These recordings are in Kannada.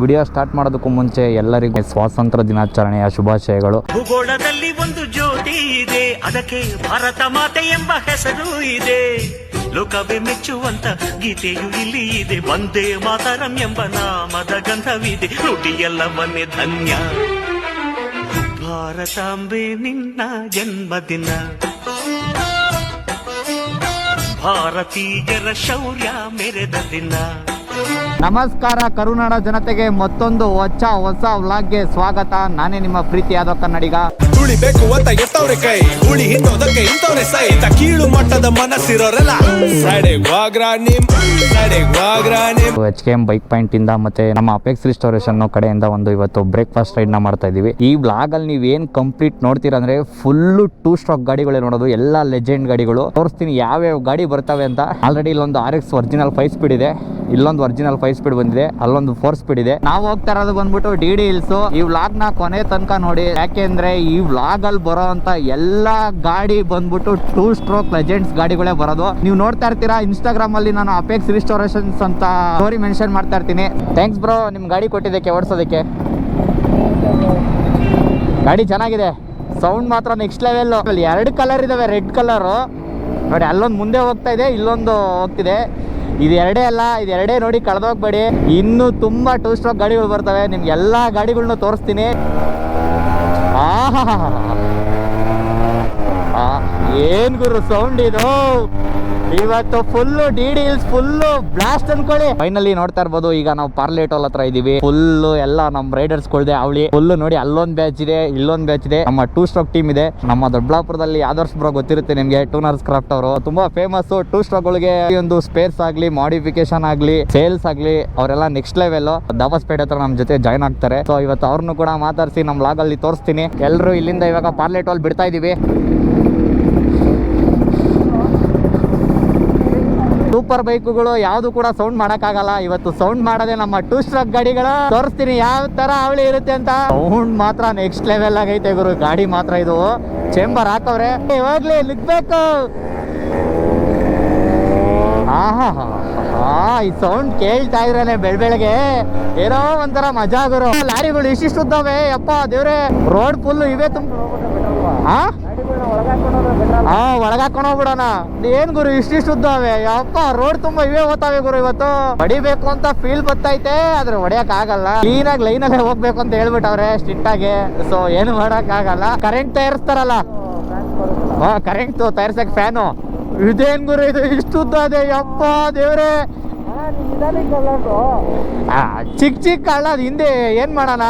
ವಿಡಿಯೋ ಸ್ಟಾರ್ಟ್ ಮಾಡೋದಕ್ಕೂ ಮುಂಚೆ ಎಲ್ಲರಿಗೂ ಸ್ವಾತಂತ್ರ್ಯ ದಿನಾಚರಣೆಯ ಶುಭಾಶಯಗಳು. ಭೂಗೋಳದಲ್ಲಿ ಒಂದು ಜ್ಯೋತಿ ಇದೆ. ಅದಕ್ಕೆ ಭಾರತ ಮಾತೆ ಎಂಬ ಹೆಸರು ಇದೆ. ಲೋಕವೇ ಮೆಚ್ಚುವಂತ ಗೀತೆಯು ಇಲ್ಲಿ ಇದೆ. ಒಂದೇ ಮಾತರಂ ಎಂಬ ನಾಮದ ಗಂಧವಿದೆ ನುಡಿಯೆಲ್ಲವನ್ನೇ ಧನ್ಯ. ಭಾರತಾಂಬೆ, ನಿನ್ನ ಜನ್ಮದಿನ. ಭಾರತೀಯರ ಶೌರ್ಯ ಮೆರೆದ ದಿನ. ನಮಸ್ಕಾರ ಕರುನಾಡ ಜನತೆಗೆ ಮತ್ತೊಂದು ಹೊಸ ಹೊಸ ವ್ಲಾಗ್ಗೆ ಸ್ವಾಗತ. ನಾನೇ ನಿಮ್ಮ ಪ್ರೀತಿಯಾದ ಕನ್ನಡಿಗ. ತುಳಿಬೇಕು ಅಂತ ಎತ್ತವ್ರೆ ಕೈ ಉಳಿ ಹಿಂದೋದಕ್ಕೆ ಸಹಿತ ಕೀಳು ಮಟ್ಟದ ಮನಸ್ಸಿರೋರೆಲ್ಲ. H K M bike point ಇಂದ ಮತ್ತೆ ನಮ್ಮ ಅಪೆಕ್ಸ್ ರಿಸ್ಟೋರೇಷನ್ ಕಡೆಯಿಂದ ಒಂದು ಇವತ್ತು ಬ್ರೇಕ್ಫಾಸ್ಟ್ ರೈಡ್ನ ಮಾಡ್ತಾ ಇದೀವಿ ಈ ಬ್ಲಾಗ್ ಅಲ್ಲಿ ನೀವ್ ಏನ್ ಕಂಪ್ಲೀಟ್ ನೋಡ್ತೀರಾ ಅಂದ್ರೆ ಫುಲ್ ಟೂ ಸ್ಟಾಕ್ ಗಾಡಿಗಳೇ ನೋಡೋದು. ಎಲ್ಲಾ ಲೆಜೆಂಡ್ ಗಾಡಿಗಳು ತೋರಿಸ್ತೀನಿ ಯಾವ್ಯಾವ ಗಾಡಿ ಬರ್ತವೆ ಅಂತ. ಆಲ್ರೆಡಿ ಇಲ್ಲೊಂದು R X original five speed ಇದೆ. ಇಲ್ಲೊಂದು ಒರಿಜಿನಲ್ ಫೈವ್ ಸ್ಪೀಡ್ ಬಂದಿದೆ, ಅಲ್ಲೊಂದು ಫೋರ್ ಸ್ಪೀಡ್ ಇದೆ. ನಾವು ಹೋಗ್ತಾ ಇರೋದು ಬಂದ್ಬಿಟ್ಟು ಡಿ ಡಿ ಹಿಲ್ಸ್ ಈ ವ್ಲಾಗ್ನ ಕೊನೆ ತನಕ ನೋಡಿ. ಯಾಕೆಂದ್ರೆ ಈ ವ್ಲಾಗ್ ಅಲ್ಲಿ ಬರೋ ಅಂತ ಎಲ್ಲಾ ಗಾಡಿ ಬಂದ್ಬಿಟ್ಟು ಟೂ ಸ್ಟ್ರೋಕ್ ಲೆಜೆಂಡ್ಸ್ ಗಾಡಿಗಳೇ ಬರೋದು. ನೀವು ನೋಡ್ತಾ ಇರ್ತೀರಾ ಇನ್ಸ್ಟಾಗ್ರಾಮ್ ಅಲ್ಲಿ ನಾನು ಅಪೆಕ್ಸ್ ರಿಸ್ಟೋರೇಷನ್ಸ್ ಅಂತ ಸ್ಟೋರಿ ಮೆನ್ಷನ್ ಮಾಡ್ತಾ ಇರ್ತೀನಿ. ಥ್ಯಾಂಕ್ಸ್ ಬ್ರೋ ನಿಮ್ ಗಾಡಿ ಕೊಟ್ಟಿದ್ದಕ್ಕೆ, ಓಡಿಸೋದಕ್ಕೆ. ಗಾಡಿ ಚೆನ್ನಾಗಿದೆ. ಸೌಂಡ್ ಮಾತ್ರ ನೆಕ್ಸ್ಟ್ ಲೆವೆಲ್ ಎರಡು ಕಲರ್ ಇದಾವೆ ರೆಡ್ ಕಲರು ನೋಡಿ, ಅಲ್ಲೊಂದು ಮುಂದೆ ಹೋಗ್ತಾ ಇದೆ, ಇಲ್ಲೊಂದು ಹೋಗ್ತಿದೆ. ಇದು ಎರಡೇ ಅಲ್ಲ, ಇದೆರಡೇ ನೋಡಿ ಕಳೆದೋಗ್ಬೇಡಿ. ಇನ್ನೂ ತುಂಬ ಟೂ ಸ್ಟ್ರೋಕ್ ಗಾಡಿಗಳು ಬರ್ತವೆ. ನಿಮ್ಗೆ ಎಲ್ಲ ಗಾಡಿಗಳನ್ನು ತೋರಿಸ್ತೀನಿ. ಆಹಾ ಏನ್ ಗುರು ಸೌಂಡ್ ಇದು? ಇವತ್ತು full D D full full blast ಅನ್ಕೊಳ್ಳಿ. ಫೈನಲಿ ನೋಡ್ತಾ ಇರ್ಬೋದು, ಈಗ ನಾವು ಪಾರ್ಲೇಟ್ ಹೋಲ್ ಹತ್ರ ಇದೀವಿ. ಫುಲ್ ಎಲ್ಲ ನಮ್ ರೈಡರ್ಸ್ ಕೊಳ್ದೆ ಅವಳಿ. ಫುಲ್ ನೋಡಿ ಅಲ್ಲೊಂದ್ ಬ್ಯಾಚ್ ಇದೆ, ಇಲ್ಲೊಂದ್ ಬ್ಯಾಚ್ ಇದೆ. ನಮ್ಮ ಟೂ ಸ್ಟ್ರೋಕ್ ಟೀಮ್ ಇದೆ. ನಮ್ಮ ದೊಡ್ಡಬಳ್ಳಾಪುರದಲ್ಲಿ ಆದರ್ಶ್ ಬ್ರೋ ಗೊತ್ತಿರುತ್ತೆ ನಿಮ್ಗೆ ಟೂನರ್ಸ್ ಕ್ರಾಫ್ಟ್ ಅವರು. ತುಂಬಾ ಫೇಮಸ್ ಟೂ ಸ್ಟ್ರೋಕ್ ಗಳಿಗೆ ಒಂದು ಸ್ಪೇರ್ಸ್ ಆಗ್ಲಿ ಮಾಡಿಫಿಕೇಶನ್ ಆಗ್ಲಿ ಸೇಲ್ಸ್ ಆಗ್ಲಿ, ಅವರೆಲ್ಲ ನೆಕ್ಸ್ಟ್ ಲೆವೆಲ್ ದಾಬಾಸ್ಪೇಟೆ ಹತ್ರ ನಮ್ ಜೊತೆ ಜಾಯ್ನ್ ಆಗ್ತಾರೆ. ಸೊ ಇವತ್ತು ಅವ್ರನ್ನು ಕೂಡ ಮಾತಾಡಿಸಿ, ನಮ್ ಲಾಗಲ್ಲಿ ತೋರಿಸ್ತೀನಿ. ಎಲ್ಲರೂ ಇಲ್ಲಿಂದ ಇವಾಗ ಪಾರ್ಲೆಟ್ ಅಲ್ಲಿ ಬಿಡ್ತಾ ಇದೀವಿ. ಸೂಪರ್ ಬೈಕುಗಳು ಯಾವ್ದು ಕೂಡ ಸೌಂಡ್ ಮಾಡಕ್ಕಾಗಲ್ಲ. ಇವತ್ತು ಸೌಂಡ್ ಮಾಡದೆ ನಮ್ಮ ಟೂ ಸ್ಟ್ರಕ್ ಗಾಡಿಗಳ ತೋರಿಸ್ತೀನಿ. ಯಾವ ತರ ಅವಳಿ ಇರುತ್ತೆ ಅಂತ. ಸೌಂಡ್ ಮಾತ್ರ ನೆಕ್ಸ್ಟ್ ಲೆವೆಲ್ ಆಗೈತೆ ಗುರು. ಗಾಡಿ ಮಾತ್ರ ಇದು. ಚೇಂಬರ್ ಹಾಕವ್ರೆ. ಇವಾಗ್ಲೇ ಲಿಕ್ಬೇಕು ಆಹಾ ಈ ಸೌಂಡ್ ಕೇಳ್ತಾ ಇದ್ರೇನೆ ಬೆಳ್ ಬೆಳಗ್ಗೆ. ಏನೋ ಒಂಥರ ಮಜಾ ಗುರು. ಲಾರಿಗಳು ಇಷ್ಟಿಷ್ಟು ಇದ್ದಾವೆ. ಯಪ್ಪ ದೇವ್ರೆ. ರೋಡ್ ಫುಲ್ ಇವೆ ತುಂಬ. ಹಾ ಒಳಗಾಕೊಂಡು ಹೋಗ್ಬಿಡೋಣ. ಏನ್ ಗುರು ಇಷ್ಟಿಷ್ಟು ಉದ್ದಾವೆ ಯಪ್ಪ ರೋಡ್ ತುಂಬಾ ಇವೇ ಹೋಗ್ತಾವೆ ಗುರು ಇವತ್ತು. ಹೊಡಿಬೇಕು ಅಂತ ಫೀಲ್ ಬರ್ತೈತೆ ಆದ್ರೆ ಹೊಡಿಯಕ್ ಆಗಲ್ಲ ಕ್ಲೀನ್ ಆಗಿ ಲೈನ್ ಅಲ್ಲೇ ಹೋಗ್ಬೇಕು ಅಂತ ಹೇಳ್ಬಿಟ್ಟವ್ರೆ ಸ್ಟ್ರಿಕ್ಟ್ ಆಗಿ. ಸೊ ಏನು ಮಾಡಕ್ ಆಗಲ್ಲ ಕರೆಂಟ್ ತಯಾರಿಸ್ತಾರಲ್ಲ? ಹಾ ಕರೆಂಟ್ ತಯಾರ್ಸಕ್ ಫ್ಯಾನು ಇದೇನ್ ಗುರು ಇದು? ಇಷ್ಟು ಉದ್ದ ಅದೇ ಯಪ್ಪ ದೇವ್ರೆ. ಚಿಕ್ ಚಿಕ್ ಅಲ್ಲ ಹಿಂದೆ ಏನ್ ಮಾಡೋಣ?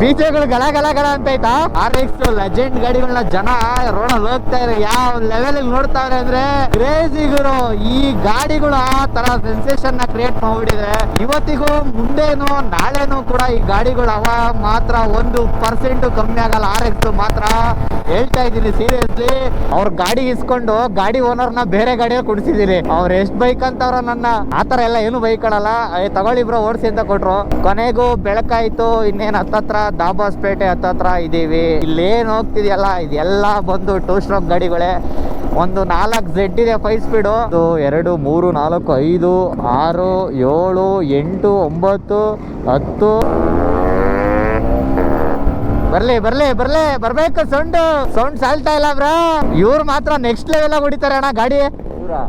ಬೀಜಗಳು ಗಲ ಗಲ ಗಲ ಅಂತ ಆಯ್ತಾ? ಆರ್ ಎಕ್ಸ್ ಲೆಜೆಂಡ್ ಗಾಡಿಗಳನ್ನ ಜನ ರೋಣ ಹೋಗ್ತಾ ಇದ್ರೆ. ಯಾವ ಲೆವೆಲ್ ನೋಡ್ತಾವ್ರೆ ಅಂದ್ರೆ ಕ್ರೇಜಿ ಗುರು. ಈ ಗಾಡಿಗಳು ಆ ತರ ಸೆನ್ಸೇಷನ್ನ ಕ್ರಿಯೇಟ್ ಮಾಡ್ಬಿಟ್ಟಿದೆ ಇವತ್ತಿಗೂ ಮುಂದೇನು, ನಾಳೆನೂ ಕೂಡ ಈ ಗಾಡಿಗಳು ಅವ ಮಾತ್ರ ಒಂದು ಪರ್ಸೆಂಟ್ ಕಮ್ಮಿ ಆಗಲ್ಲ. ಆರ್ ಎಕ್ಸ್ ಮಾತ್ರ ಹೇಳ್ತಾ ಇದ್ದೀನಿ ಸೀರಿಯಸ್ಲಿ ಅವ್ರ ಗಾಡಿ ಇಸ್ಕೊಂಡು ಗಾಡಿ ಓನರ್ನ ಬೇರೆ ಗಾಡಿಯಲ್ಲಿ ಕುಡಿಸಿದೀನಿ ಅವ್ರ ಎಷ್ಟ್ ಬೈಕ್ ಅಂತವ್ರ ನನ್ನ. ಆತರ ಎಲ್ಲ ಏನು ಬೈಕ್ ತಗೊಳ್ಳಿ ಬ್ರೋ, ಓಡಿಸಿ ಅಂತ ಕೊಟ್ರು. ಕೊನೆಗೂ ಬೆಳಕಾಯ್ತು, ಇನ್ನೇನ್ ಹತ್ತತ್ರ ದಾಬಾಸ್ಪೇಟೆ ಹತ್ತತ್ರ ಇದೀವಿ. ಇಲ್ಲೇನು ಹೋಗ್ತಿದ್ಯಲ್ಲ, ಇದೆಲ್ಲ ಬಂದು ಟೂ ಸ್ಟ್ರೋಕ್ ಗಾಡಿಗಳೇ. ಒಂದು ನಾಲ್ಕು ಜೆಡ್ ಇದೆ ಫೈವ್ ಸ್ಪೀಡು ಎರಡು ಮೂರು ನಾಲ್ಕು ಐದು ಆರು ಏಳು ಎಂಟು ಒಂಬತ್ತು ಹತ್ತು. ಬರ್ಲಿ ಬರ್ಲಿ ಬರ್ಲಿ, ಬರ್ಬೇಕು, ಸೌಂಡ್. ಸೌಂಡ್ ಸಾಲ್ತಾ ಇಲ್ಲ ಬ್ರಾ. ಇವ್ರು ಮಾತ್ರ ನೆಕ್ಸ್ಟ್ ಲೆವೆಲ್ ಹೊಡಿತಾರೆ ಅಣ್ಣ ಗಾಡಿ.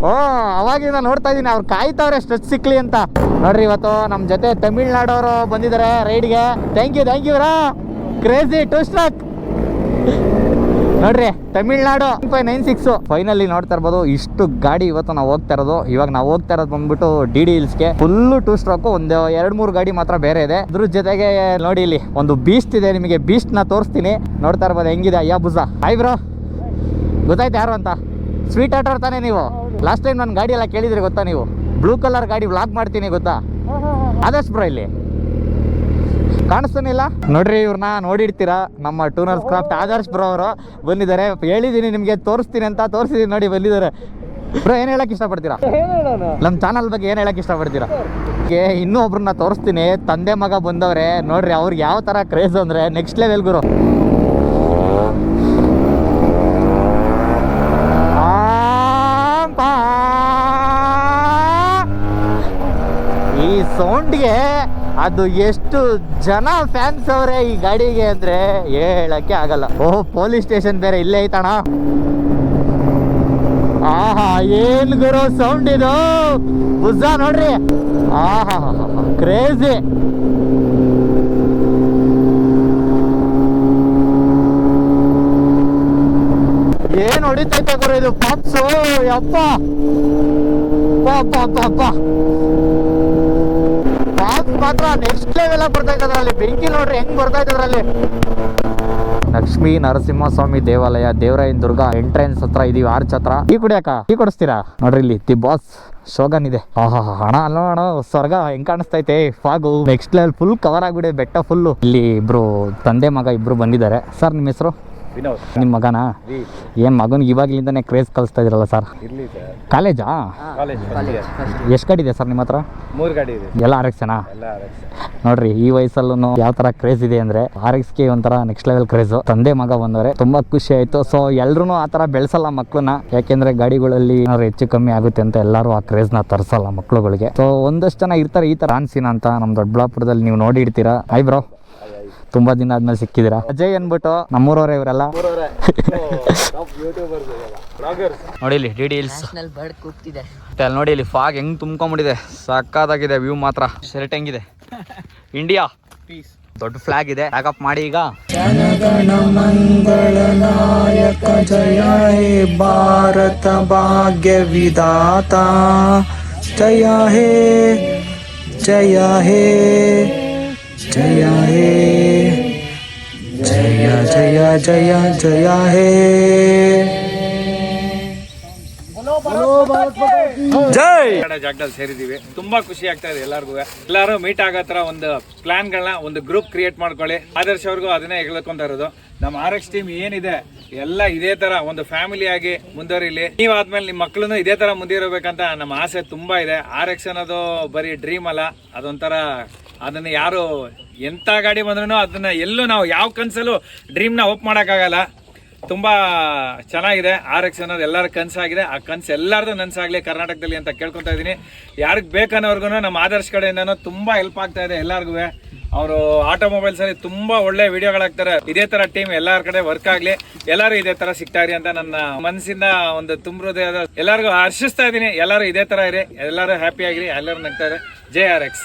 ಓ, ಅವಾಗಿಂದ ನೋಡ್ತಾ ಇದೀನಿ, ಅವ್ರು ಕಾಯ್ತಾವ್ರೆ ಸ್ಟ್ರೆಚ್ ಸಿಕ್ಲಿ ಅಂತ. ನೋಡ್ರಿ, ಇವತ್ತು ನಮ್ ಜೊತೆ ತಮಿಳ್ನಾಡವರು ಬಂದಿದ್ದಾರೆ ರೈಡ್ಗೆ. Thank you thank you bro crazy two stroke ನೋಡ್ರಿ, Tamil Nadu five nine six finally ನೋಡ್ತಾ ಇರ್ಬೋದು, ಇಷ್ಟು ಗಾಡಿ ಇವತ್ತು ನಾವು ಹೋಗ್ತಾ ಇರೋದು. ಇವಾಗ ನಾವು ಹೋಗ್ತಾ ಇರೋದು ಬಂದ್ಬಿಟ್ಟು ಡಿ ಡಿ ಹಿಲ್ಸ್ಗೆ ಫುಲ್ ಟೂ ಸ್ಟ್ರೋಕ್ ಒಂದು ಎರಡು ಮೂರು ಗಾಡಿ ಮಾತ್ರ ಬೇರೆ ಇದೆ. ಅದ್ರ ಜೊತೆಗೆ ನೋಡಿ ಇಲ್ಲಿ, ಒಂದು ಬೀಸ್ಟ್ ಇದೆ, ನಿಮಗೆ ಬೀಸ್ಟ್ನ ತೋರಿಸ್ತೀನಿ. ನೋಡ್ತಾ ಇರ್ಬೋದು, ಹೆಂಗಿದೆ ಅಯ್ಯ ಬುಜಾ ಹಾಯ್ ಬ್ರೋ ಗೊತ್ತಾಯ್ತು ಯಾರು ಅಂತ? ಸ್ವೀಟ್ ಆಟ ಆಡ್ತಾನೆ ನೀವು? ಲಾಸ್ಟ್ ಟೈಮ್ ನನ್ನ ಗಾಡಿ ಎಲ್ಲ ಕೇಳಿದ್ರೆ ಗೊತ್ತಾ ನೀವು? ಬ್ಲೂ ಕಲರ್ ಗಾಡಿ ವ್ಲಾಗ್ ಮಾಡ್ತೀನಿ ಗೊತ್ತಾ? ಆದಷ್ಟು ಬ್ರೋ ಇಲ್ಲಿ. ಕಾಣಿಸ್ತಾನಿಲ್ಲ? ನೋಡ್ರಿ ಇವ್ರನ್ನ ನೋಡಿರ್ತೀರಾ? ನಮ್ಮ ಟೂನರ್ಸ್ ಕ್ರಾಫ್ಟ್ ಆದರ್ಶ್ ಬ್ರೋ ಅವರು ಬಂದಿದ್ದಾರೆ. ಹೇಳಿದ್ದೀನಿ ನಿಮಗೆ, ತೋರಿಸ್ತೀನಿ ಅಂತ ತೋರಿಸಿದೀನಿ ನೋಡಿ ಬಂದಿದ್ದಾರೆ. ಬ್ರೋ ಏನು ಹೇಳಕ್ಕೆ ಇಷ್ಟಪಡ್ತೀರಾ? ನಮ್ಮ ಚಾನಲ್ ಬಗ್ಗೆ ಏನು ಹೇಳಕ್ಕೆ ಇಷ್ಟಪಡ್ತೀರಾ? ಇನ್ನೂ ಒಬ್ರನ್ನ ತೋರಿಸ್ತೀನಿ. ತಂದೆ ಮಗ ಬಂದವ್ರೆ. ನೋಡ್ರಿ ಅವ್ರಿಗೆ ಯಾವ ತರ ಕ್ರೇಜ್ ಅಂದರೆ ನೆಕ್ಸ್ಟ್ ಲೆವೆಲ್ ಗುರು ಆಂ ಪಾ. ಈ ಸೌಂಡ್ಗೆ ಅದು ಎಷ್ಟು ಜನ ಫ್ಯಾನ್ಸ್ ಅವರೇ ಈ ಗಾಡಿಗೆ ಅಂದ್ರೆ ಹೇಳಕ್ಕೆ ಆಗಲ್ಲ. ಓಹ್ ಪೊಲೀಸ್ ಸ್ಟೇಷನ್ ಬೇರೆ ಇಲ್ಲೇ ಐತಣ ಆಹಾ, ಏನ್ ಗುರು ಸೌಂಡ್ ಇದು? ಬುಜ್ಜ ನೋಡ್ರಿ. ಆಹಾ ಕ್ರೇಜಿ ಏನ್ ಹೊಡಿತೈತೆ ಗುರು ಇದು? ಪಾಪ್ಸು, ಯಪ್ಪ. ಪಾಪ ಪಾಪ್ ಮಾತ್ರ ನೆಕ್ಸ್ಟ್ ಲೆವೆಲ್ ಬರ್ತಾ ಅದ್ರಲ್ಲಿ. ಬೆಂಕಿ ನೋಡ್ರಿ, ಹೆಂಗ್ ಬರ್ತಾ ಅದ್ರಲ್ಲಿ. ಲಕ್ಷ್ಮೀ ನರಸಿಂಹಸ್ವಾಮಿ ದೇವಾಲಯ, ದೇವರಾಯನ ದುರ್ಗ ಎಂಟ್ರೆನ್ಸ್ ಹತ್ರ ಇದೀವಿ, ಆರ್ಚ್ ಹತ್ರ. ಈ ಕುಡಿಯಕ ಈ ಕೊಡಿಸ್ತೀರಾ? ನೋಡ್ರಿ ಇಲ್ಲಿ, ದಿ ಬಾಸ್ ಶೋಗನ್ ಇದೆ. ಹಣ ಅಲ್ಲ ಅಣ್ಣ ಸ್ವರ್ಗ ಹೆಂಗ್ ಕಾಣಿಸ್ತೈತೆ? Fog. Next level full cover ಆಗ್ಬಿಡೆ ಬೆಟ್ಟ ಫುಲ್ಲು ಇಲ್ಲಿ ಇಬ್ರು ತಂದೆ ಮಗ ಇಬ್ರು ಬಂದಿದ್ದಾರೆ. ಸರ್, ನಿಮ್ಮ ಹೆಸರು? ವಿನೋದ್. ನಿಮ್ಮ ಮಗನಾ? ಏನ್ ಮಗನಿಗೆ ಇವಾಗಲಿಂದನೇ ಕ್ರೇಜ್ ಕಲಿಸ್ತಾ ಇದ್ರಲ್ಲ ಸರ್ ಇರ್ಲಿ ಸರ್ ಕಾಲೇಜಾ ಕಾಲೇಜ್ ಎಷ್ಟು ಗಾಡಿ ಇದೆ ಸರ್ ನಿಮ್ಮ ಹತ್ರ? ಮೂರು ಗಾಡಿ ಇದೆ. ಎಲ್ಲ ಆರ್ ಎಕ್ಸ್ ಎಲ್ಲ RX. ನೋಡ್ರಿ ಈ ವಯಸ್ಸಲ್ಲೂ ಯಾವ ತರ ಕ್ರೇಜ್ ಇದೆ ಅಂದ್ರೆ ಆರ್ ಎಕ್ಸ್ಗೆ ಒಂಥರ ನೆಕ್ಸ್ಟ್ ಲೆವೆಲ್ ಕ್ರೇಜ್ ತಂದೆ ಮಗ ಬಂದವ್ರೆ ತುಂಬಾ ಖುಷಿ ಆಯ್ತು. ಸೊ ಎಲ್ರು ಆ ತರ ಬೆಳೆಸಲ್ಲ ಮಕ್ಕಳನ್ನ ಯಾಕೆಂದ್ರೆ ಗಾಡಿಗಳಲ್ಲಿ ಏನಾದ್ರು ಹೆಚ್ಚು ಕಮ್ಮಿ ಆಗುತ್ತೆ ಅಂತ ಎಲ್ಲರೂ ಆ ಕ್ರೇಜ್ನ ಮಕ್ಕಳುಗಳಿಗೆ ಮಕ್ಳುಗಳಿಗೆ. ಸೊ ಒಂದಷ್ಟು ಜನ ಇರ್ತಾರೆ ಈ ತರ ಅನ್ಸಿನ ಅಂತ. ನಮ್ ದೊಡ್ಡಬಳ್ಳಾಪುರದಲ್ಲಿ ನೀವು ನೋಡಿ ಇಡ್ತೀರಾ ಐ ಬ್ರೋ ತುಂಬಾ ದಿನ ಆದ್ಮೇಲೆ ಸಿಕ್ಕಿದಿರಾ ಅಜಯ್ ಅನ್ಬಿಟ್ಟು ನಮ್ಮೂರವ್ರೆ ಇವರೆಲ್ಲ. ನೋಡಿ ಇಲ್ಲಿ ಅಲ್ಲಿ ನೋಡಿ ಇಲ್ಲಿ ಫಾಗ್ ಹೆಂಗ್ ತುಂಬ್ಕೊಂಡ್ಬಿಟ್ಟಿದೆ ಸಕ್ಕತ್ತಾಗಿದೆ ವ್ಯೂ ಮಾತ್ರ. ಶರ್ಟ್ ಹೆಂಗಿದೆ? ಇಂಡಿಯಾ ದೊಡ್ಡ ಫ್ಲಾಗ್ ಇದೆ. ಪ್ಯಾಕಪ್ ಮಾಡಿ ಈಗ. ನಾಯಕ ಜಯ ಹೇ ಭಾರತ ಭಾಗ್ಯ ವಿಧಾತ. ಜಯ ಹೇ ಜಯ ಹೇ ಜಯ ಹೇ. ಜಯ ಜಯ ಜಯ ಜಯ ಹೇ ಜಾಗದಲ್ಲಿ ಸೇರಿದೀವಿ ತುಂಬಾ ಖುಷಿ ಆಗ್ತಾ ಇದೆ ಎಲ್ಲರಿಗೂ. ಎಲ್ಲಾರು ಮೀಟ್ ಆಗತ್ರ ಒಂದು ಪ್ಲಾನ್ ಗಳನ್ನ ಒಂದು ಗ್ರೂಪ್ ಕ್ರಿಯೇಟ್ ಮಾಡ್ಕೊಳ್ಳಿ. ಆದರ್ಶ ಅವ್ರಿಗೂ ಅದನ್ನೇ ಹೇಳ್ಕೊಂತ ಇರೋದು. ನಮ್ಮ ಆರ್ ಎಕ್ಸ್ ಟೀಮ್ ಏನಿದೆ ಎಲ್ಲ ಇದೇ ತರ ಒಂದು ಫ್ಯಾಮಿಲಿ ಆಗಿ ಮುಂದುವರಿಲಿ. ನೀವಾದ್ಮೇಲೆ ನಿಮ್ಮ ಮಕ್ಕಳನ್ನು ಇದೇ ತರ ಮುಂದಿರಬೇಕಂತ ನಮ್ಮ ಆಸೆ ತುಂಬಾ ಇದೆ. ಆರ್ ಎಕ್ಸ್ ಅನ್ನೋದು ಬರೀ ಡ್ರೀಮ್ ಅಲ್ಲ ಅದೊಂಥರ ಅದನ್ನ ಯಾರು ಎಂತ ಗಾಡಿ ಬಂದ್ರೂ ಅದನ್ನ ಎಲ್ಲೂ ನಾವು ಯಾವ ಕನಸಲ್ಲೂ ಡ್ರೀಮ್ನ ಓಪ್ ಮಾಡೋಕ್ಕಾಗಲ್ಲ. ತುಂಬಾ ಚೆನ್ನಾಗಿದೆ. ಆರ್ ಎಕ್ಸ್ ಅನ್ನೋದು ಎಲ್ಲರ ಕನಸಾಗಿದೆ. ಆ ಕನಸು ಎಲ್ಲರದು ನನ್ಸಾಗ್ಲಿ ಕರ್ನಾಟಕದಲ್ಲಿ ಅಂತ ಕೇಳ್ಕೊತಾ ಇದ್ದೀನಿ. ಯಾರಿಗೆ ಬೇಕನ್ನೋರ್ಗು ನಮ್ಮ ಆದರ್ಶ್ ಕಡೆಯಿಂದನೂ ತುಂಬಾ ಹೆಲ್ಪ್ ಆಗ್ತಾ ಇದೆ ಎಲ್ಲರಿಗೂ ಅವರು ಆಟೋಮೊಬೈಲ್ಸಲ್ಲಿ ತುಂಬಾ ಒಳ್ಳೆ ವಿಡಿಯೋಗಳಾಗ್ತಾರೆ ಇದೇ ತರ ಟೀಮ್ ಎಲ್ಲರ ಕಡೆ ವರ್ಕ್ ಆಗ್ಲಿ, ಎಲ್ಲರೂ ಇದೇ ತರ ಸಿಗ್ತಾ ಇರಿ ಅಂತ ನನ್ನ ಮನಸ್ಸಿಂದ ಒಂದು ತುಂಬ ಹೃದಯದ ಎಲ್ಲರಿಗೂ ಹರ್ಷಿಸ್ತಾ ಇದ್ದೀನಿ. ಎಲ್ಲರೂ ಇದೇ ತರ ಇರಿ, ಎಲ್ಲರೂ ಹ್ಯಾಪಿ ಆಗಿರಿ, ಎಲ್ಲರೂ ನಗ್ತಾರೆ ಜೆ ಆರ್ ಎಕ್ಸ್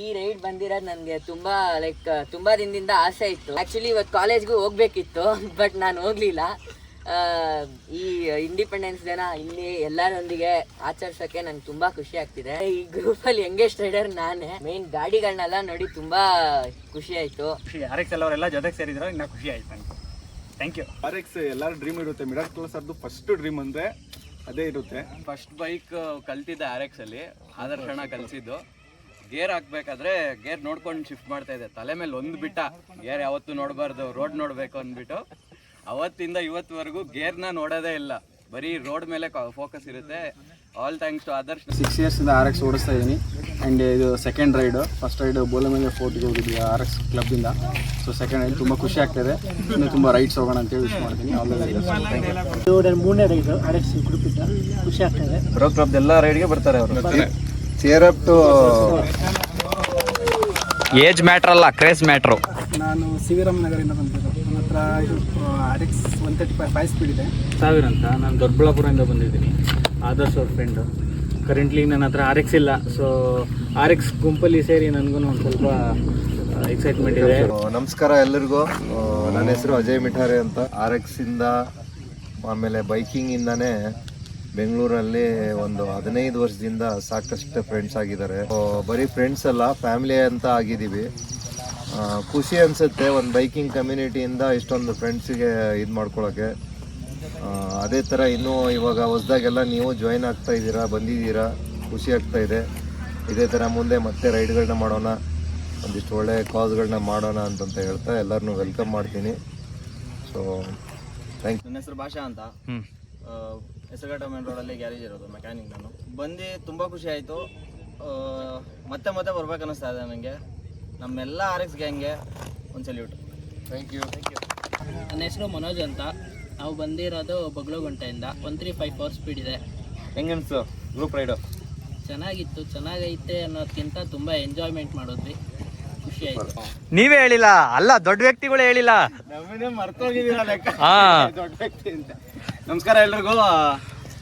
ಈ ರೈಡ್ ಬಂದಿರೋದು ನನಗೆ ತುಂಬಾ ಲೈಕ್ ತುಂಬಾ ದಿನದಿಂದ ಆಸೆ ಇತ್ತು. ಆಕ್ಚುಲಿ ಇವತ್ತು ಕಾಲೇಜ್ಗೂ ಹೋಗ್ಬೇಕಿತ್ತು ಬಟ್ ನಾನು ಹೋಗ್ಲಿಲ್ಲ. ಈ ಇಂಡಿಪೆಂಡೆನ್ಸ್ ಡೇನ ಇಲ್ಲಿ ಎಲ್ಲರೊಂದಿಗೆ ಆಚರಿಸೋಕೆ ನಂಗೆ ತುಂಬಾ ಖುಷಿ ಆಗ್ತಿದೆ. ಈ ಗ್ರೂಪ್ ಅಲ್ಲಿ ಯಂಗೆಸ್ಟ್ ರೈಡರ್ ನಾನೇ. ಮೇನ್ ಗಾಡಿಗಳನ್ನೆಲ್ಲ ನೋಡಿ ತುಂಬಾ ಖುಷಿ ಆಯ್ತು. ಆರ್ ಎಕ್ಸ್ ಎಲ್ಲವರೆಲ್ಲ ಜೊತೆಗೆ ಸೇರಿದ್ರು ಇನ್ನ ಖುಷಿ ಆಯ್ತು ನನಗೆ. ಥ್ಯಾಂಕ್ ಯು ಆರ್ ಎಕ್ಸ್ ಎಲ್ಲರ ಡ್ರೀಮ್ ಇರುತ್ತೆ. ಮಿಡಲ್ ಕ್ಲಾಸ್ ಅದು ಫಸ್ಟ್ ಡ್ರೀಮ್ ಅಂದ್ರೆ ಅದೇ ಇರುತ್ತೆ. ಫಸ್ಟ್ ಬೈಕ್ ಕಲ್ತಿದ್ದೆ ಆರ್ ಎಕ್ಸ್ ಅಲ್ಲಿ. ಆದರ್ಶಣ ಕಲಿಸಿದ್ದು. ಗೇರ್ ಹಾಕ್ಬೇಕಾದ್ರೆ ಗೇರ್ ನೋಡ್ಕೊಂಡು ಶಿಫ್ಟ್ ಮಾಡ್ತಾ ಇದೆ ತಲೆ ಮೇಲೆ ಒಂದು ಬಿಟ್ಟ. ಗೇರ್ ಯಾವತ್ತೂ ನೋಡಬಾರ್ದು ರೋಡ್ ನೋಡಬೇಕು ಅಂದ್ಬಿಟ್ಟು. ಅವತ್ತಿಂದ ಇವತ್ತುವರೆಗೂ ಗೇರ್ನ ನೋಡೋದೇ ಇಲ್ಲ. ಬರೀ ರೋಡ್ ಮೇಲೆ ಫೋಕಸ್ ಇರುತ್ತೆ. All thanks to Adarsh six ಇಯರ್ಸಿಂದ R X ಓಡಿಸ್ತಾ ಇದ್ದೀನಿ ಆ್ಯಂಡ್ ಇದು ಸೆಕೆಂಡ್ ರೈಡು ಫಸ್ಟ್ ರೈಡು ಬೋಲಮೇಲೆ ಫೋರ್ಟಿಗೆ ಹೋಗಿದ್ವಿ ಆರ್ ಎಕ್ಸ್ ಕ್ಲಬ್ಬಿಂದ ಸೊ ಸೆಕೆಂಡ್ ರೈಡ್ ತುಂಬ ಖುಷಿ ಆಗ್ತಾಯಿದೆ ಇನ್ನು ತುಂಬ ರೈಡ್ಸ್ ಹೋಗೋಣ ಅಂತ ವಿಶ್ ಮಾಡ್ತೀನಿ. ಆಲ್ ಇದು ಮೂರನೇ ರೈಡು ಆರ್ ಎಕ್ಸ್ ಗ್ರೂಪ್ ಇದ್ದ ಖುಷಿ ಆಗ್ತದೆ. ರೋ ಕ್ಲಬ್ ಎಲ್ಲ ರೈಡ್ಗೆ ಬರ್ತಾರೆ ಅವರು. Chair up to age matter ಅಲ್ಲ ಕ್ರೇಸ್ ಮ್ಯಾಟ್ರು ನಾನು ಸಿವಿರಾಮ್ ವಿ ರಾಮ್ ನಗರಿಂದ ಬಂದಿದ್ದು. ನನ್ನ ಹತ್ರ ಇದು R X one thirty five five speed ಇದೆ. ಸಾವಿರ ಅಂತ. ನಾನು ದೊಡ್ಡಬಳ್ಳಾಪುರದಿಂದ ಬಂದಿದ್ದೀನಿ. ಆದರ್ಶ್ ಅವ್ರ ಫ್ರೆಂಡು ಕರೆಂಟ್ಲಿ ನನ್ನ ಹತ್ರ ಆರ್ ಎಕ್ಸ್ ಇಲ್ಲ. ಸೊ ಆರ್ ಎಕ್ಸ್ ಗುಂಪಲ್ಲಿ ಸೇರಿ ನನಗೂ ಒಂದು ಸ್ವಲ್ಪ ಎಕ್ಸೈಟ್ಮೆಂಟ್ ಇದೆ. ನಮಸ್ಕಾರ ಎಲ್ಲರಿಗೂ. ನನ್ನ ಹೆಸರು ಅಜಯ್ ಮಿಠಾರೆ ಅಂತ. ಆರ್ ಎಕ್ಸಿಂದ ಆಮೇಲೆ ಬೈಕಿಂಗ್ ಇಂದಾನೆ ಬೆಂಗಳೂರಲ್ಲಿ ಒಂದು ಹದಿನೈದು ವರ್ಷದಿಂದ ಸಾಕಷ್ಟು ಫ್ರೆಂಡ್ಸ್ ಆಗಿದ್ದಾರೆ. ಬರೀ ಫ್ರೆಂಡ್ಸ್ ಅಲ್ಲ ಫ್ಯಾಮಿಲಿ ಅಂತ ಆಗಿದ್ದೀವಿ. ಖುಷಿ ಅನ್ಸುತ್ತೆ ಒಂದು ಬೈಕಿಂಗ್ ಕಮ್ಯುನಿಟಿಯಿಂದ ಇಷ್ಟೊಂದು ಫ್ರೆಂಡ್ಸಿಗೆ ಇದು ಮಾಡ್ಕೊಳಕ್ಕೆ. ಆ, ಅದೇ ಥರ ಇನ್ನೂ ಇವಾಗ ಹೊಸ್ದಾಗೆಲ್ಲ ನೀವು ಜಾಯಿನ್ ಆಗ್ತಾ ಇದ್ದೀರಾ ಬಂದಿದ್ದೀರಾ ಖುಷಿ ಆಗ್ತಾ ಇದೆ. ಇದೇ ಥರ ಮುಂದೆ ಮತ್ತೆ ರೈಡ್ಗಳನ್ನ ಮಾಡೋಣ ಒಂದಿಷ್ಟು ಒಳ್ಳೆ ಕಾಸ್ಗಳನ್ನ ಮಾಡೋಣ ಅಂತಂತ ಹೇಳ್ತಾ ಎಲ್ಲರನ್ನೂ ವೆಲ್ಕಮ್ ಮಾಡ್ತೀನಿ. ಸೊ ಥ್ಯಾಂಕ್ ನನ್ನ ಹೆಸರು ಭಾಷಾ ಅಂತ. ಹೆಸರುಘಟ್ಟ ಮೇನ್ ರೋಡಲ್ಲಿ ಗ್ಯಾರೇಜ್ ಇರೋದು ಮೆಕ್ಯಾನಿಕ್ ನಾನು. ಬಂದು ತುಂಬ ಖುಷಿ ಆಯಿತು. ಮತ್ತೆ ಮತ್ತೆ ಬರ್ಬೇಕು ಅನ್ನಿಸ್ತಾ ಇದೆ ನನಗೆ ನಮ್ಮೆಲ್ಲ ಆರ್ ಎಕ್ಸ್ ಗ್ಯಾಂಗ್ಗೆ ಒಂದು ಸಲ್ಯೂಟ್ ಥ್ಯಾಂಕ್ ಯು ನನ್ನ ಹೆಸರು ಮನೋಜ್ ಅಂತ. ನಾವು ಬಂದಿರೋದು ಬಗ್ಲುಗುಂಟೆಯಿಂದ one three five four speed ಇದೆ. ಹೆಂಗನ್ಸು ಗ್ರೂಪ್ ರೈಡು? ಚೆನ್ನಾಗಿತ್ತು ಚೆನ್ನಾಗೈತೆ ಅನ್ನೋದಕ್ಕಿಂತ ತುಂಬ ಎಂಜಾಯ್ಮೆಂಟ್ ಮಾಡಿದ್ವಿ. ಖುಷಿ ಆಯಿತು. ನೀವೇ ಹೇಳಿಲ್ಲ ಅಲ್ಲ ದೊಡ್ಡ ವ್ಯಕ್ತಿಗಳು ಹೇಳಿಲ್ಲ. ನಮ್ಮನ್ನೇ ಮರ್ತೋಗಿದ್ದೀರಾ ಲೆಕ್ಕ? ಹಾ. ದೊಡ್ಡ ವ್ಯಕ್ತಿ ಅಂತ. ನಮಸ್ಕಾರ ಎಲ್ರಿಗೂ.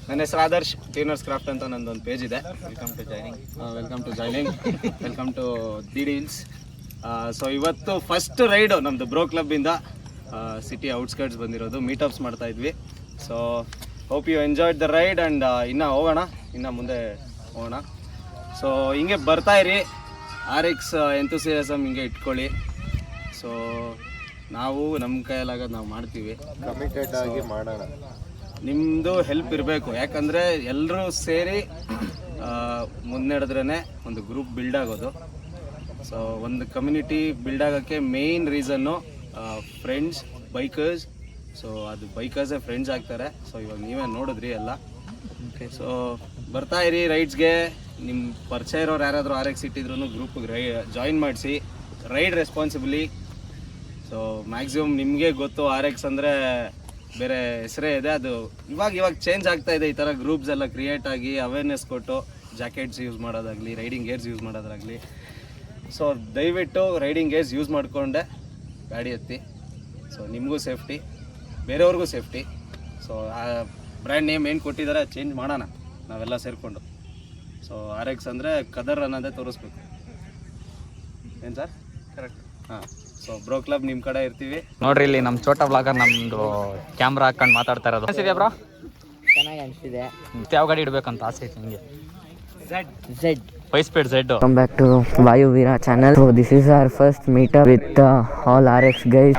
ನನ್ನ ಹೆಸರು ಆದರ್ಶ್ ಟ್ಯೂನರ್ಸ್ ಕ್ರಾಫ್ಟ್ ಅಂತ ನಂದೊಂದು ಪೇಜ್ ಇದೆ. Welcome to joining welcome to joining welcome to the deals so ಇವತ್ತು ಫಸ್ಟ್ ರೈಡು ನಮ್ಮದು ಬ್ರೋ ಕ್ಲಬ್ಬಿಂದ ಸಿಟಿ ಔಟ್ಸ್ಕರ್ಟ್ಸ್ ಬಂದಿರೋದು ಮೀಟಪ್ಸ್ ಮಾಡ್ತಾ ಇದ್ವಿ. So hope you enjoyed the ride and ಇನ್ನೂ ಹೋಗೋಣ ಇನ್ನು ಮುಂದೆ ಹೋಗೋಣ. ಸೊ ಹಿಂಗೆ ಬರ್ತಾ ಇರಿ. ಆರ್ ಎಕ್ಸ್ ಎಂತುಸಿಯಾಸಮ್ ಹಿಂಗೆ ಇಟ್ಕೊಳ್ಳಿ. ಸೊ ನಾವು ನಮ್ಮ ಕೈಯಲ್ಲಾಗೋದು ನಾವು ಮಾಡ್ತೀವಿ. ಕಮಿಟೆಡ್ ಆಗಿ ಮಾಡೋಣ. ನಿಮ್ಮದು ಹೆಲ್ಪ್ ಇರಬೇಕು. ಯಾಕಂದರೆ ಎಲ್ಲರೂ ಸೇರಿ ಮುನ್ನಡೆದ್ರೇ ಒಂದು ಗ್ರೂಪ್ ಬಿಲ್ಡ್ ಆಗೋದು. ಸೊ ಒಂದು ಕಮ್ಯುನಿಟಿ ಬಿಲ್ಡ್ ಆಗೋಕ್ಕೆ main reason friends bikers so ಅದು ಬೈಕರ್ಸೇ ಫ್ರೆಂಡ್ಸ್ ಆಗ್ತಾರೆ. ಸೊ ಇವಾಗ ನೀವೇ ನೋಡಿದ್ರಿ ಎಲ್ಲ. ಸೊ ಬರ್ತಾ ಇರಿ ರೈಡ್ಸ್ಗೆ ನಿಮ್ಮ ಪರಿಚಯ ಇರೋರು ಯಾರಾದರೂ ಆರ್ ಎಕ್ಸ್ ಇಟ್ಟಿದ್ರು ಗ್ರೂಪ್ಗೆ ರೈ ಜಾಯಿನ್ ಮಾಡಿಸಿ. ರೈಡ್ ರೆಸ್ಪಾನ್ಸಿಬಿಲಿ ಸೊ ಮ್ಯಾಕ್ಸಿಮಮ್ ನಿಮಗೆ ಗೊತ್ತು ಆರ್ ಎಕ್ಸ್ ಅಂದರೆ ಬೇರೆ ಹೆಸರೇ ಇದೆ. ಅದು ಇವಾಗ ಇವಾಗ ಚೇಂಜ್ ಆಗ್ತಾ ಇದೆ ಈ ಥರ ಗ್ರೂಪ್ಸ್ ಎಲ್ಲ ಕ್ರಿಯೇಟ್ ಆಗಿ ಅವೇರ್ನೆಸ್ ಕೊಟ್ಟು ಜಾಕೆಟ್ಸ್ ಯೂಸ್ ಮಾಡೋದಾಗಲಿ ರೈಡಿಂಗ್ ಗೇರ್ಸ್ ಯೂಸ್ ಮಾಡೋದಾಗಲಿ. ಸೊ ದಯವಿಟ್ಟು ರೈಡಿಂಗ್ ಗೇರ್ಸ್ ಯೂಸ್ ಮಾಡಿಕೊಂಡೆ. ಗಾಡಿ ಎತ್ತಿ. ಸೊ ನಿಮಗೂ ಸೇಫ್ಟಿ ಬೇರೆಯವ್ರಿಗೂ ಸೇಫ್ಟಿ ಸೊ ಆ ಬ್ರ್ಯಾಂಡ್ ನೇಮ್ ಏನು ಕೊಟ್ಟಿದ್ದಾರೆ ಚೇಂಜ್ ಮಾಡೋಣ. ನಾವೆಲ್ಲ ಸೇರಿಕೊಂಡು. ಸೊ ಆರ್ ಎಕ್ಸ್ ಅಂದರೆ ಕದರ್ ಅನ್ನೋದೇ ತೋರಿಸ್ಬೇಕು. ಏನು ಸರ್ ಕರೆಕ್ಟ್ ಹಾಂ. ಸೊ ಬ್ರೋ ಕ್ಲಬ್ ನಿಮ್ಮ ಕಡೆ ಇರ್ತೀವಿ. ನೋಡ್ರಿ ಇಲ್ಲಿ ನಮ್ಮ ಚೋಟ ಬ್ಲಾಗರ್ ನಮ್ಮದು ಕ್ಯಾಮ್ರಾ ಹಾಕೊಂಡು ಮಾತಾಡ್ತಾ ಇರೋದು. ಬ್ರೋ ಚೆನ್ನಾಗಿ ಅನಿಸಿದೆ. ಯಾವ ಗಾಡಿ ಇಡಬೇಕಂತ ಆಸೆ ಐತೆ ನಿಮಗೆ? Z five speed Z back to Vayu channel. So this is our first meetup with uh, all RX guys.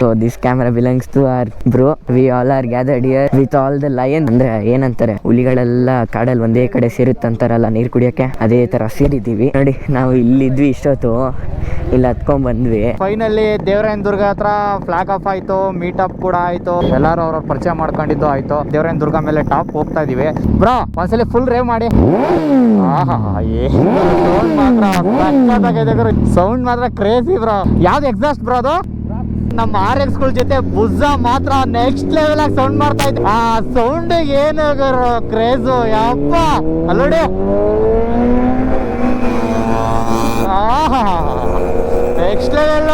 So this camera belongs to our bro. We all are gathered here with all the lion. ಅಂದ್ರೆ ಏನಂತಾರೆ? ಹುಲಿಗಳೆಲ್ಲ ಕಾಡಲ್ಲಿ ಒಂದೇ ಕಡೆ ಸೇರುತ್ತಂತಾರಲ್ಲ ನೀರ್ ಕುಡಿಯಕ್ಕೆ? ಅದೇ ತರ ಸೇರಿದ್ದೀವಿ. ನೋಡಿ ನಾವು ಇಲ್ಲಿದ್ವಿ ಇಷ್ಟೊತ್ತು. ಇಲ್ಲಿ ಹತ್ಕೊಂಡ್ ಬಂದ್ವಿ. ಫೈನಲಿ ದೇವರಾಯನ ದುರ್ಗ ಹತ್ರ ಫ್ಲಾಗ್ ಆಫ್ ಆಯ್ತು ಮೀಟ್ ಅಪ್ ಕೂಡ ಆಯ್ತು. ಎಲ್ಲಾರು ಅವ್ರವ್ರ ಪರಿಚಯ ಮಾಡ್ಕೊಂಡಿದ್ದು ಆಯ್ತು. ದೇವರಾಯನ ದುರ್ಗ ಮೇಲೆ ಟಾಪ್ ಹೋಗ್ತಾ ಇದೀವಿ. ಬ್ರೋ ಒಂದ್ಸಲಿ ಫುಲ್ ರೇವ್ ಮಾಡಿ. ಸೌಂಡ್ ಮಾತ್ರ ಕ್ರೇಜಿ ಬ್ರೋ ಯಾವ್ದು ಎಕ್ಸಾಸ್ಟ್ ಬ್ರೋ ಅದು? ನಮ್ಮ ಆರ್ ಎಕ್ಸ್ಗಳ ಜೊತೆ ಬುಜ್ಜ ಮಾತ್ರ ನೆಕ್ಸ್ಟ್ ಲೆವೆಲ್ ಆಗಿ ಸೌಂಡ್ ಮಾಡ್ತಾ ಇತ್ತು ಆ ಸೌಂಡ್ ಏನು ಕ್ರೇಜು ಯಪ್ಪ. ಅಲ್ಲೋಡಿ ನೆಕ್ಸ್ಟ್ ಲೆವೆಲ್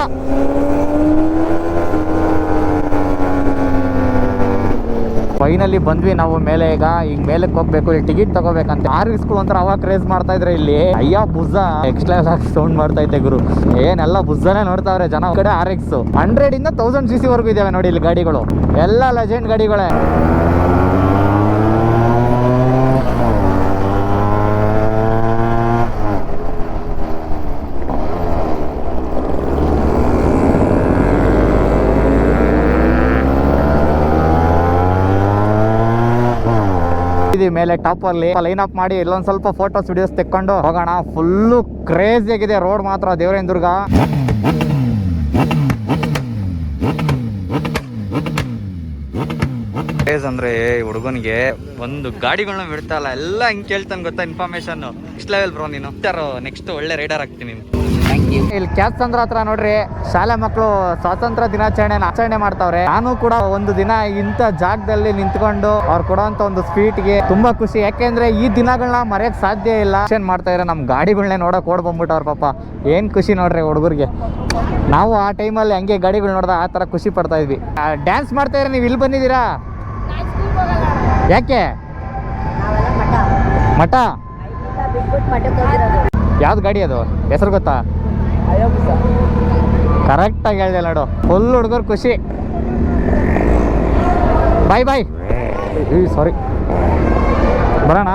ಫೈನಲಿ ಬಂದ್ವಿ ನಾವು ಮೇಲೆ. ಈಗ ಈಗ ಮೇಲಕ್ಕೆ ಹೋಗ್ಬೇಕು ಇಲ್ಲಿ ಟಿಕೆಟ್ ತಗೋಬೇಕಂತ. ಆರ್ ಸ್ಕೂಲ್ ಒಂಥರ ಅವಾಗ ಕ್ರೇಜ್ ಮಾಡ್ತಾ ಇದ್ರೆ ಇಲ್ಲಿ? ಅಯ್ಯ, ಬುಜ್ಜ. ಎಕ್ಸ್ಟ್ರಾ ಸೌಂಡ್ ಮಾಡ್ತಾ ಇದ್ದೆ ಗುರು. ಏನೆಲ್ಲ ಬುಜ್ಜನೇ ನೋಡ್ತಾವ್ರೆ ಜನ. ಕಡೆ ಆರ್ ಎಕ್ಸ್ ಹಂಡ್ರೆಡ್ ಇಂದ ತೌಸಂಡ್ ಸಿ ಸಿ ವರ್ಗು ಇದಾವೆ ನೋಡಿ ಇಲ್ಲಿ ಗಾಡಿಗಳು. ಎಲ್ಲ ಲೆಜೆಂಡ್ ಗಾಡಿಗಳೇ. ಇದೀವಿ ಮೇಲೆ ಟಾಪ್ ಅಲ್ಲಿ. ಲೈನ್ ಅಪ್ ಮಾಡಿ ಇಲ್ಲೊಂದ್ ಸ್ವಲ್ಪ ಫೋಟೋಸ್ ವಿಡಿಯೋಸ್ ತೆಕ್ಕೊಂಡು ಹೋಗೋಣ. ಫುಲ್ಲು ಕ್ರೇಜ್ ಆಗಿದೆ ರೋಡ್ ಮಾತ್ರ ದೇವರೇನ್ ದುರ್ಗ ಕ್ರೇಜ್ ಅಂದ್ರೆ ಹುಡುಗನಿಗೆ ಒಂದು ಗಾಡಿಗಳನ್ನ ಬಿಡ್ತಾ ಇಲ್ಲ. ಎಲ್ಲ ಹಿಂಗ್ ಕೇಳ್ತಾನೆ ಗೊತ್ತಾ ಇನ್ಫಾರ್ಮೇಶನ್ ನೆಕ್ಸ್ಟ್ ಲೆವೆಲ್ ಬ್ರೋ ನೀನು. ನೆಕ್ಸ್ಟ್ ಒಳ್ಳೆ ರೈಡರ್ ಆಗ್ತೀನಿ. ಇಲ್ಲಿ ಕ್ಯಾತ್ ಚಂದ್ರ ಹತ್ರ ನೋಡ್ರಿ, ಶಾಲೆ ಮಕ್ಕಳು ಸ್ವಾತಂತ್ರ್ಯ ದಿನಾಚರಣೆ ಆಚರಣೆ ಮಾಡ್ತಾವ್ರೆ. ನಾನು ಕೂಡ ಒಂದು ದಿನ ಇಂಥ ಜಾಗದಲ್ಲಿ ನಿಂತ್ಕೊಂಡು ಅವ್ರು ಕೊಡುವಂತ ಒಂದು ಸ್ವೀಟ್ಗೆ ತುಂಬಾ ಖುಷಿ. ಯಾಕೆಂದ್ರೆ ಈ ದಿನಗಳನ್ನ ಮರೆಯಕ್ ಸಾಧ್ಯ ಇಲ್ಲ. ಏನ್ ಮಾಡ್ತಾ ಇದ್ರೆ? ನಮ್ ಗಾಡಿಗಳನ್ನೇ ನೋಡಕ್ ಓಡ್ ಬಂದ್ಬಿಟ್ಟವ್ರ ಪಾಪ. ಏನ್ ಖುಷಿ ನೋಡ್ರಿ ಹುಡುಗರಿಗೆ. ನಾವು ಆ ಟೈಮಲ್ಲಿ ಹಂಗೆ ಗಾಡಿಗಳು ನೋಡ್ದ ಆ ತರ ಖುಷಿ ಪಡ್ತಾ ಇದ್ವಿ. ಡ್ಯಾನ್ಸ್ ಮಾಡ್ತಾ ಇದ್ರೆ ನೀವು ಇಲ್ಲಿ ಬಂದಿದ್ದೀರಾ? ಯಾಕೆ? ಮಠ? ಯಾವ್ದು ಗಾಡಿ ಅದು? ಹೆಸರು ಗೊತ್ತಾ? ಕರೆಕ್ಟಾಗಿ ಹೇಳಿದೆ ನೋಡು. ಫುಲ್ ಹುಡುಗರು ಖುಷಿ. ಬಾಯ್ ಬಾಯ್ ಸಾರಿ ಬರೋಣ?